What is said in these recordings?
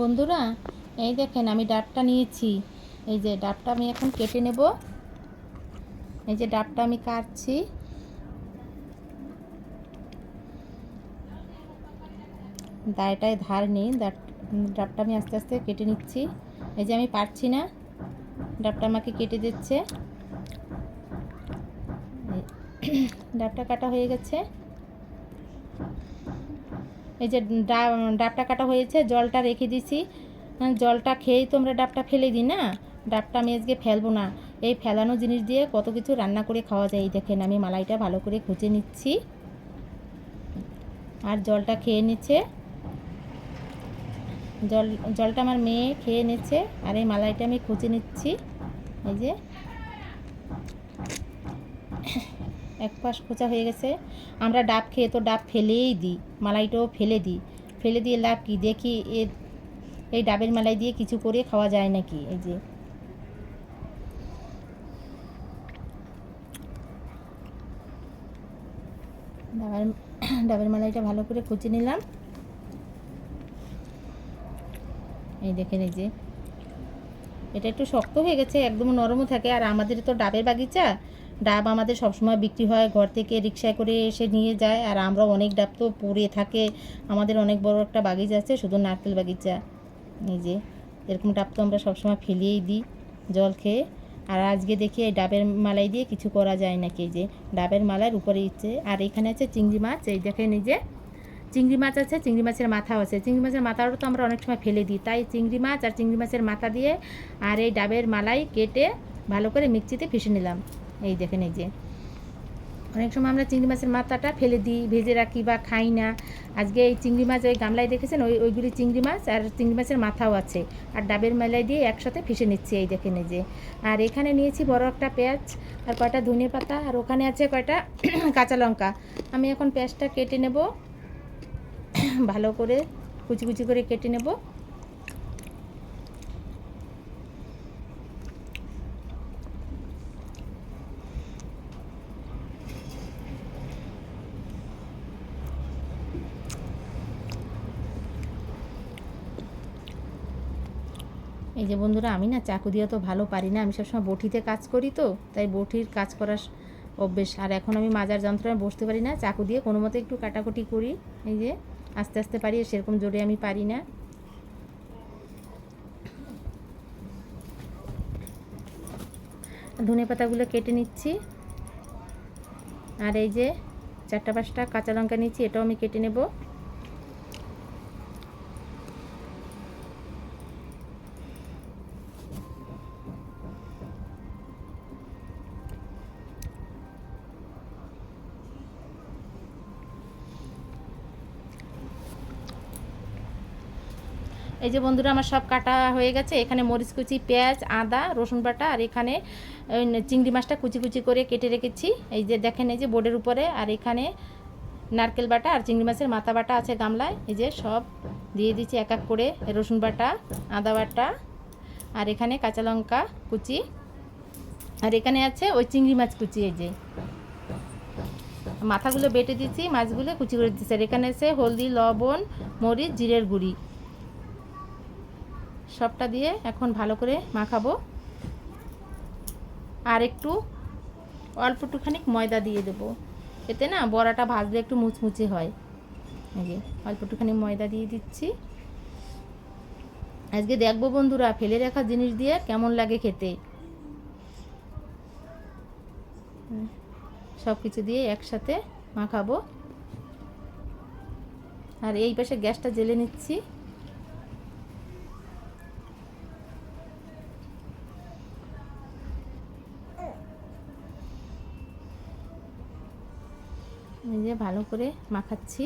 বন্ধুরা, এই দেখেন আমি ডাবটা নিয়েছি। এই যে ডাবটা আমি এখন কেটে নেব। এই যে ডাবটা আমি কাটছি। দায়টায় ধার নেই ডাবটা আমি আস্তে আস্তে কেটে নিচ্ছি। এই যে আমি পারছি না, ডাবটা আমাকে কেটে দিচ্ছে। ডাবটা কাটা হয়ে গেছে। এই যে ডাবটা কাটা হয়েছে জলটা রেখে দিছি। হ্যাঁ, জলটা খেয়েই তো আমরা ডাবটা ফেলে দিই না? ডাবটা আমি আজকে ফেলব না। এই ফেলানো জিনিস দিয়ে কত কিছু রান্না করে খাওয়া যায় এই দেখেন আমি মালাইটা ভালো করে খুঁজে নিচ্ছি। আর জলটা খেয়ে নিচ্ছে। জল জলটা আমার মেয়ে খেয়ে নিচ্ছে আর এই মালাইটা আমি খুঁজে নিচ্ছি। এই যে। এক পাশ খোঁচা হয়ে গেছে। আমরা ডাব খেয়ে তো ডাব ফেলেই দিই, মালাইটাও ফেলে দিই। ফেলে দিয়ে লাভ কি? দেখি এ, এই ডাবের মালাই দিয়ে কিছু করে খাওয়া যায় নাকি? এই যে। ডাবের ডাবের মালাইটা ভালো করে কুচি নিলাম। এই দেখেন, এই যে। এটা একটু শক্ত হয়ে গেছে, একদম নরমও থাকে। আর আমাদের তো ডাবের বাগিচা ডাব আমাদের সবসময় বিক্রি হয়, ঘর থেকে রিক্সায় করে এসে নিয়ে যায়। আর আমরা অনেক ডাব তো পড়ে থাকে। আমাদের অনেক বড় একটা বাগিচা আছে, শুধু নারকেল বাগিচা। যে, এরকম ডাব তো আমরা সবসময় ফেলিয়েই দিই জল খেয়ে। আর আজকে দেখি এই ডাবের মালাই দিয়ে কিছু করা যায় নাকি? এই যে, ডাবের মালার উপরে ইচ্ছে। আর এখানে আছে চিংড়ি মাছ। এই দেখে যে, চিংড়ি মাছ আছে, চিংড়ি মাছের মাথাও আছে। চিংড়ি মাছের মাথাও তো আমরা অনেক সময় ফেলে দিই। তাই চিংড়ি মাছ আর চিংড়ি মাছের মাথা দিয়ে আর এই ডাবের মালাই কেটে ভালো করে মিক্সিতে পিষে নিলাম। এই দেখেন এই যে। অনেক সময় আমরা চিংড়ি মাছের মাথাটা ফেলে দিই, ভেজে রাখি বা খাই না। আজকে এই চিংড়ি মাছ ওই গামলায় দেখেছেন? ওই ওইগুলি চিংড়ি মাছ আর চিংড়ি মাছের মাথাও আছে। আর ডাবের মালাই দিয়ে একসাথে ফেসে নিচ্ছি এই এই যে। আর এখানে নিয়েছি বড় একটা পেঁয়াজ আর কয়টা ধনে পাতা আর ওখানে আছে কয়টা কাঁচা লঙ্কা। আমি এখন পেঁয়াজটা কেটে নেব। ভালো করে কুচি কুচি করে কেটে নেব। এই যে বন্ধুরা, আমি না চাকু দিয়ে তো ভালো পারি না, আমি সবসময় বটিতে কাজ করি তো, তাই বটির কাজ করার অভ্যেস। আর এখন আমি মাজার যন্ত্রণায় বসতে পারি না, চাকু দিয়ে কোনো মতে একটু কাটাকুটি করি, এই যে আস্তে আস্তে পারি সেরকম জোরে আমি পারি না। ধনে পাতাগুলো কেটে নিচ্ছি। আর এই যে চারটা পাঁচটা কাঁচা লঙ্কা নিচ্ছি, এটাও আমি কেটে নেব। এই যে বন্ধুরা, আমার সব কাটা হয়ে গেছে। এখানে মরিচ কুচি, পেঁয়াজ, আদা, রসুন বাটা, আর এখানে চিংড়ি মাছটা কুচি কুচি করে কেটে রেখেছি। এই যে দেখেন, এই যে বোর্ডের উপরে, আর এখানে নারকেল বাটা আর চিংড়ি মাছের মাথা বাটা আছে গামলায়। এই যে সব দিয়ে দিচ্ছি এক এক করে, রসুন বাটা, আদা বাটা, আর এখানে কাঁচা লঙ্কা কুচি। আর এখানে আছে ওই চিংড়ি মাছ কুচি, এই যে। মাথাগুলো বেটে দিচ্ছি, মাছগুলো কুচি করে দিচ্ছি। আর এখানে আছে হলদি, লবণ, মরিচ, জিরের গুঁড়ি। সবটা দিয়ে এখন ভালো করে মাখাবো। আর একটু অল্প একটুখানি ময়দা দিয়ে দেবো। এতে না বড়াটা ভাজলে একটু মুচমুচে হয়। আগে অল্প একটুখানি ময়দা দিয়ে দিচ্ছি। আজকে দেখব বন্ধুরা, ফেলে রাখা জিনিস দিয়ে কেমন লাগে খেতে। সব কিছু দিয়ে একসাথে মাখাবো। আর এই পাশে গ্যাসটা জেলে নিচ্ছি। যে ভালো করে মাখাচ্ছি।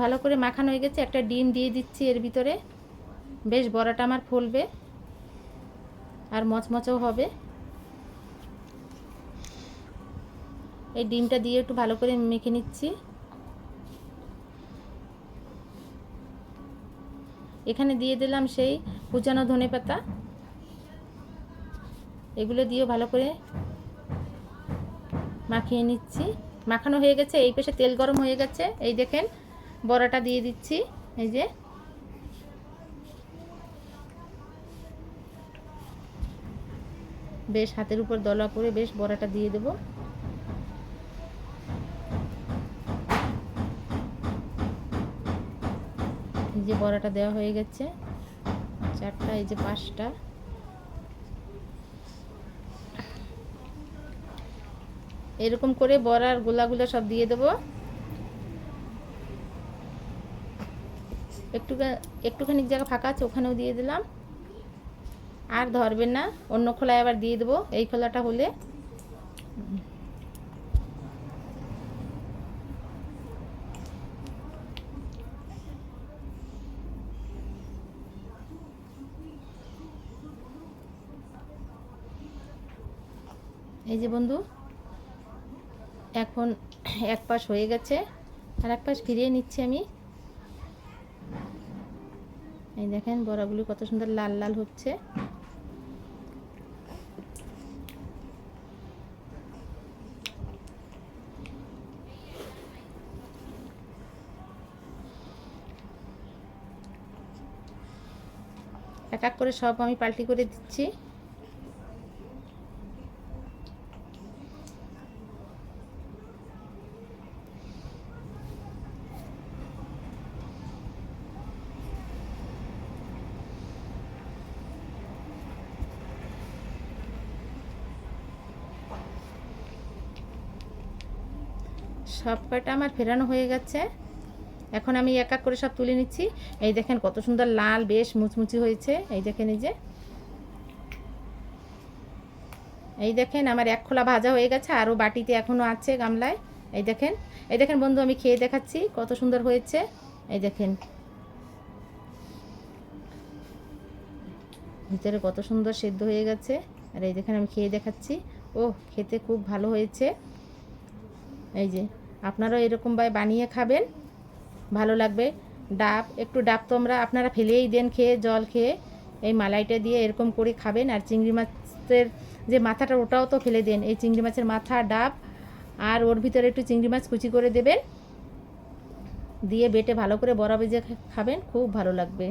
ভালো করে মাখানো হয়ে গেছে, একটা ডিম দিয়ে দিচ্ছি এর ভিতরে। বেশ, বড়াটা আমার ফুলবে আর মচমচও হবে। এই ডিমটা দিয়ে একটু ভালো করে মেখে নিচ্ছি। এখানে দিয়ে দিলাম সেই কুচানো ধনে পাতা। এগুলো দিয়েও ভালো করে মাখিয়ে নিচ্ছি। মাখানো হয়ে গেছে, এই পাশে তেল গরম হয়ে গেছে। এই দেখেন, বড়াটা দিয়ে দিচ্ছি, এই যে। বেশ হাতের উপর দলা করে বেশ বড়াটা দিয়ে দেব এই যে বড়াটা দেওয়া হয়ে গেছে। চারটা, এই যে পাঁচটা। এরকম করে বড়ার গোলাগুলো সব দিয়ে দেবো। একটু একটুখানি জায়গা ফাঁকা আছে, ওখানেও দিয়ে দিলাম। আর ধরবেন না, অন্য খোলায় আবার দিয়ে দেবো, এই খোলাটা হলে। এই যে বন্ধু, এখন এক পাশ হয়ে গেছে, আর এক পাশ ফিরিয়ে নিচ্ছি আমি। এই দেখেন বড়াগুলি কত সুন্দর লাল লাল হচ্ছে। এক এক করে সব আমি পাল্টি করে দিচ্ছি। সব কয়টা আমার ফেরানো হয়ে গেছে। এখন আমি এক এক করে সব তুলে নিচ্ছি। এই দেখেন কত সুন্দর লাল বেশ মুচমুচি হয়েছে। এই দেখেন এই যে। এই দেখেন আমার এক খোলা ভাজা হয়ে গেছে, আরও বাটিতে এখনও আছে গামলায়। এই দেখেন। এই দেখেন বন্ধু, আমি খেয়ে দেখাচ্ছি কত সুন্দর হয়েছে। এই দেখেন। ভিতরে কত সুন্দর সেদ্ধ হয়ে গেছে। আর এই দেখেন আমি খেয়ে দেখাচ্ছি। ও খেতে খুব ভালো হয়েছে। এই যে। আপনারাও এরকমভাবে বানিয়ে খাবেন। ভালো লাগবে। ডাব, একটু ডাব তোমরা আপনারা ফেলেই দেন খেয়ে, জল খেয়ে। এই মালাইটা দিয়ে এরকম করে খাবেন। আর চিংড়ি মাছের যে মাথাটা, ওটাও তো ফেলে দেন। এই চিংড়ি মাছের মাথা, ডাব আর ওর ভিতরে একটু চিংড়ি মাছ কুচি করে দেবেন। দিয়ে বেটে ভালো করে বড়া ভেজে খাবেন। খুব ভালো লাগবে।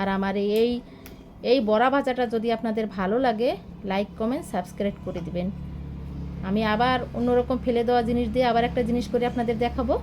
আর আমার এই এই বড়া ভাজাটা যদি আপনাদের ভালো লাগে, লাইক, কমেন্ট, সাবস্ক্রাইব করে দিবেন। আমি আবার অন্যরকম ফেলে দেওয়া জিনিস দিয়ে আবার একটা জিনিস করে আপনাদের দেখাবো।